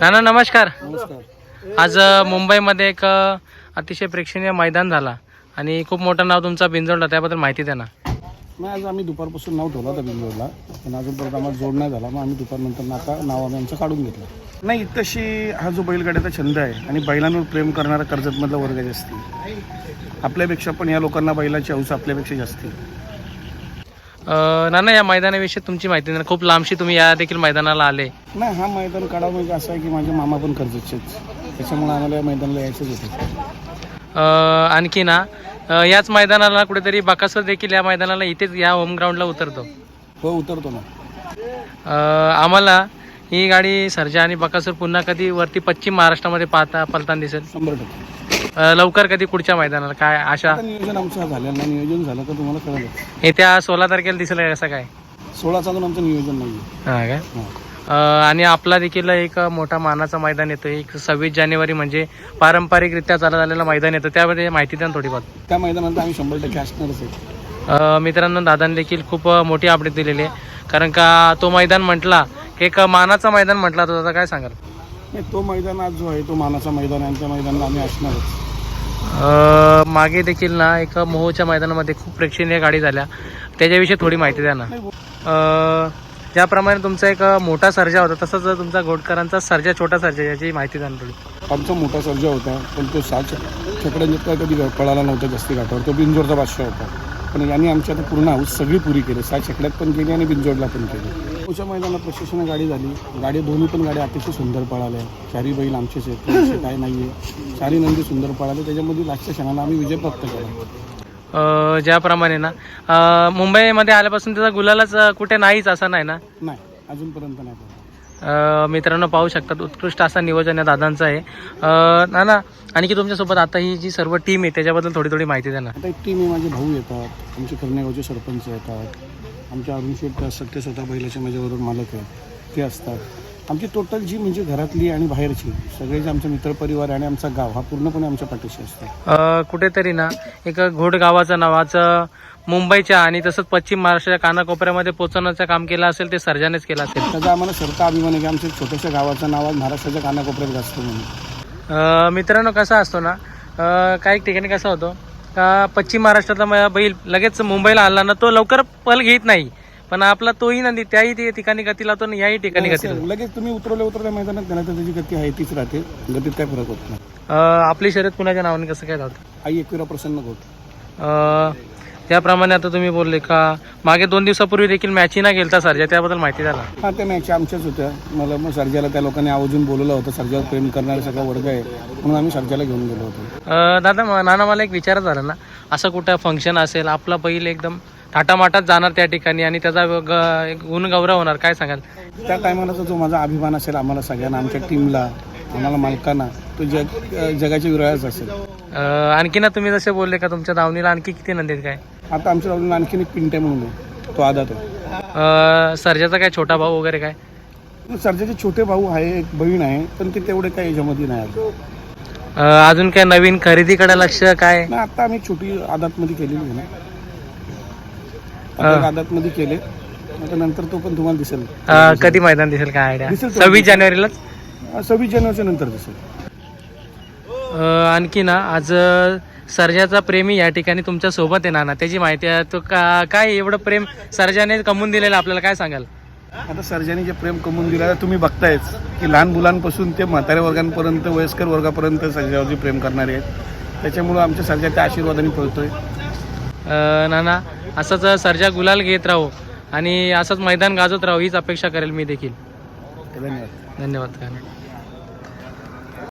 नाना नमस्कार. नमस्कार. आज मुंबईमध्ये एक अतिशय प्रेक्षणीय मैदान झाला आणि खूप मोठं नाव तुमचा बिंजोडला त्याबद्दल माहिती द्या ना. नाही आज आम्ही दुपारपासून नाव ठेवला होता बिंजोडला पण अजूनपर्यंत आम्हाला जोड नाही झाला मग आम्ही दुपारनंतर आता नाव आम्ही आमचं काढून घेतलं. नाही तशी हा जो बैलगाड्याचा छंद आहे आणि बैलांवर प्रेम करणारा कर्जतमधला वर्ग जास्ती. आपल्यापेक्षा पण या लोकांना बैलाची हौस आपल्यापेक्षा जास्ती. नाना या मैदानाविषयी तुमची माहिती. खूप लांबशी तुम्ही या देखील मैदानाला आले. नाही हा मैदान काढावं म्हणजे असं आहे की माझे मामा पण कर्जतचेच त्याच्यामुळे आम्हाला या मैदानाला यायचंच होतं. आणखी ना अ, याच मैदानाला कुठेतरी बकासूर देखील या मैदानाला इथेच या होम ग्राउंडला उतरतो. हो उतरतो ना. अ, आम्हाला ही गाडी सर्जा आणि बकासूर पुन्हा कधी वरती पश्चिम महाराष्ट्रामध्ये पाहता पलताना दिसेल. शंभर टक्के. अ, लवकर कधी पुढच्या मैदानाला? काय आशा? आता नियोजन आमचं झालं नाही. नियोजन झालं तर तुम्हाला कळलं. येत्या सोळा तारखेला दिसेल का कसं काय? सोळाचं अजून आमचं नियोजन नाही आहे हा. काय अ, आणि आपला देखील एक मोठा मानाचा मैदान येतो. एक सव्वीस जानेवारी म्हणजे पारंपरिकरित्या चालत आलेलं मैदान येतं. त्यामध्ये माहिती द्या ना थोडीफार. त्या मैदानात आम्ही शंभर टक्के असणारच आहे. अ, मित्रांनो दादांनी देखील खूप मोठी अपडेट दिलेली आहे. कारण का तो मैदान म्हटला की एक मानाचा मैदान म्हटला तो आता काय सांगाल? नाही तो मैदान आज जो आहे तो मानाचा मैदान आहे त्या मैदानाला आम्ही असणारच अ, मागे देखील ना एक मोहोच्या मैदानामध्ये खूप प्रेक्षणीय गाडी झाल्या. त्याच्याविषयी थोडी माहिती द्या ना. अ, ज्याप्रमाणे तुमचा एक मोठा सर्जा होता तसंच तुमचा घोडकरांचा सर्जा छोटा सर्जा याची माहिती द्या ना थोडी. आमचा मोठा सर्जा होता पण तो सात छकड्यांनी काय कधी पळाला नव्हता जास्ती घाटावर तो बिंजोडचा बादशाह होता. पण यांनी आमची आता पूर्ण हाऊस सगळी पुरी केली. सात छकड्यात पण केली आणि बिंजोडला पण केली. पुढच्या मैदानात प्रशिक्षण गाडी झाली. गाडी दोन्ही पण गाड्या अतिशय सुंदर पळाल्या. चारी बैल आमचेच आहेत. काय नाही आहे चारी नंदी सुंदर पळाले. त्याच्यामध्ये लास्टच्या क्षणाला आम्ही विजय प्राप्त केला. ज्याप्रमाणे ना. अ, मुंबईमध्ये आल्यापासून त्याचा गुलालाच अ, कुठे नाहीच असं नाही ना? नाही. अजूनपर्यंत नाही पळाला. मित्रांनो पाहू शकतात उत्कृष्ट असा नियोजन या दादांचं आहे. ना ना आणखी तुमच्यासोबत आता ही जी सर्व टीम आहे त्याच्याबद्दल थोडी थोडी माहिती द्या ना. आता एक टीम आहे माझे भाऊ येतात आमचे कर्नेगावचे सरपंच येतात आमच्या अरुण शेठ सत्य स्वतः बैलाचे माझ्याबरोबर मालक आहेत ते असतात. आमची टोटल जी म्हणजे घरातली आणि बाहेरची सगळे जे आमचे मित्रपरिवार आणि आमचा गाव हा पूर्णपणे आमच्या पाठीशी असतो. कुठेतरी ना एक घोड गावाचं नावाचं मुंबईच्या आणि तसंच पश्चिम महाराष्ट्राच्या कानाकोपऱ्यामध्ये पोहोचवण्याचं काम केलं असेल ते सर्जानेच केलं असेल. त्याचा आम्हाला सरता अभिमान आहे की आमच्या छोट्याशा गावाचं नाव आज महाराष्ट्राच्या कानाकोपऱ्यात गाजतो म्हणून. मित्रांनो कसा असतो ना? काही ठिकाणी कसा होतो? का पश्चिम महाराष्ट्रातला बैल लगेच मुंबईला आला ना तो लवकर पल घेत नाही. पण आपला तोही नंदी त्याही ते ठिकाणी गती लावतो आणि याही ठिकाणी गती लावतो. लगेच तुम्ही उतरवल्या उतरल्या मैदानात तर त्याची गती आहे तीच राहते. गतीत काय फरक होत नाही. आपली शर्यत कुणाच्या नावाने कसं काय धावतं आई एकविरा प्रसन्न होत. त्याप्रमाणे आता तुम्ही बोलले का? मागे दोन दिवसापूर्वी देखील मॅची ना गेलता सरजा त्याबद्दल माहिती ना. हा त्या मॅच आमच्याच होत्या. मला मग सर्जाला त्या लोकांनी आवर्जून बोलवलं होतं. सर्जावर प्रेम करणारा सगळा वर्ग आहे. म्हणून आम्ही सर्जाला घेऊन गेलो होतो. दादा म- नाना मला एक विचार झाला ना. असं कुठं फंक्शन असेल? आपला बैल एकदम थाटामाटात जाणार त्या ठिकाणी आणि त्याचा ग- एक गुणगौरव होणार काय सांगाल? त्या टायमाला जो माझा अभिमान असेल आम्हाला सगळ्यांना आमच्या टीमला आम्हाला मालकांना तो जग जगाच्या विरळाच असेल. आणखी ना तुम्ही जसे बोलले का तुमच्या दावणीला आणखी किती नंदी आहेत काय? आता आमच्या बाजूला आणखीन एक पिंट्या म्हणून आहे. तो आदात आहे अ, सर्जाचा काय छोटा भाऊ वगैरे काय? सर्जाचे छोटे भाऊ आहे एक बहीण आहे पण ते तेवढे काही याच्यामध्ये नाही अजून. काय नवीन खरेदीकडे लक्ष काय? आता आम्ही छोटी आदातमध्ये केलेली आहे ना. आदातमध्ये केले. नंतर तो पण तुम्हाला दिसेल. कधी मैदान दिसेल काय आयडिया? तो. सव्वीस जानेवारीलाच? सव्वीस जानेवारीच्या नंतर दिसेल. आणखी ना आज सर्जाचा प्रेमी या ठिकाणी तुमच्यासोबत आहे नाना त्याची माहिती आहे. तो का काय एवढं प्रेम सर्जाने कमवून दिलेलं आपल्याला काय सांगाल? आता सर्जानी जे प्रेम कमवून दिलं आहे, तुम्ही बघतायच की लहान मुलांपासून ते म्हाताऱ्या वर्गांपर्यंत वयस्कर वर्गापर्यंत सर्जावरती प्रेम करणारे आहेत. त्याच्यामुळं आमच्या सर्जा त्या आशीर्वादाने पळतोय. नाना असंच सर्जा गुलाल घेत राहू आणि असंच मैदान गाजवत राहू हीच अपेक्षा करेल मी देखील. धन्यवाद. धन्यवाद